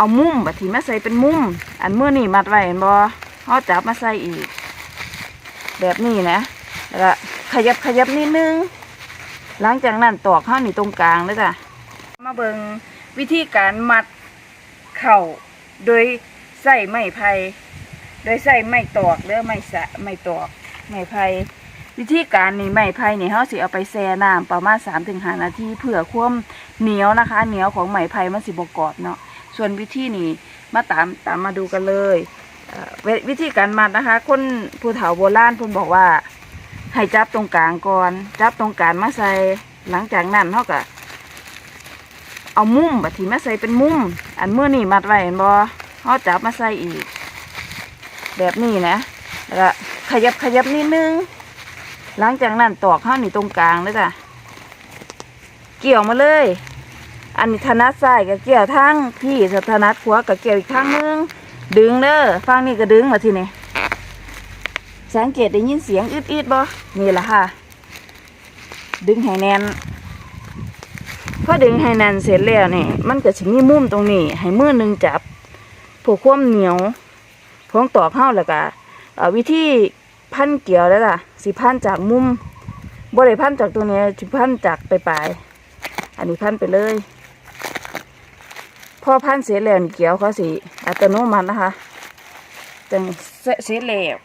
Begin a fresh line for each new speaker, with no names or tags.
เอามุมบัดทีมาใส่เป็นมุม อันเมื่อนี่มัดไว้เห็นบ่เขาจับมาใส่อีก แบบนี้นะแล้วขยับขยับนิดนึง หลังจากนั้นตอกข้าวนี่ตรงกลางเลยจ้ะมาเบิงวิธีการมัดเข่าโดยใส่ไม้ไผ่โดยใส่ไม้ตอกหรือไม้สะไม้ตอกไม้ไผ่วิธีการนี่ไม้ไผ่นี่เขาสิเอาไปแช่น้ำประมาณ3-5นาทีเพื่อความเหนียวนะคะ เหนียวของไม้ไผ่มันสิบกรอบเนาะ ส่วนวิธีนี้มาตามตามมาดูกันเลยวิธีการมัดนะคะ คนผู้เฒ่าโบราณเพิ่นบอกว่า ให้จับตรงกลางก่อน จับตรงกลางมาใส่หลังจากนั้นเขาก็เอามุมบัดทีมาใส่เป็นมุม อันเมื่อนี่มัดไว้เห็นบ่เขาจับมาใส่อีก แบบนี้นะแล้วขยับขยับนิดนึง หลังจากนั้นตอกข้าวนี่ตรงกลางเลยจ้ะเกี่ยวมาเลย อันนี้ถนัดซ้ายกับเกี่ยวทางพี่สถนัดขวากับเกี่ยวอีกทางนึง ดึงเด้อฟังนี่ก็ดึงมาทีนี่สังเกตได้ยินเสียงอึดๆบ่นี่แหละค่ะ ดึงให้แน่นพอดึงให้แน่นเสร็จแล้วนี่มันก็สิมีมุมตรงนี้ ให้มือหนึ่งจับผูกความเหนียวพวงตอกเข้าแล้วก็เอ่อวิธีพันเกี่ยวแล้วล่ะสิพันจากมุมบ่ได้พันจากตรงนี้สิพันจากปลายอันนี้พันไปเลย พอพันเสียแล้วนี่เกี่ยวเขาสีอัตโนมัตินะคะจังเสียแล้ว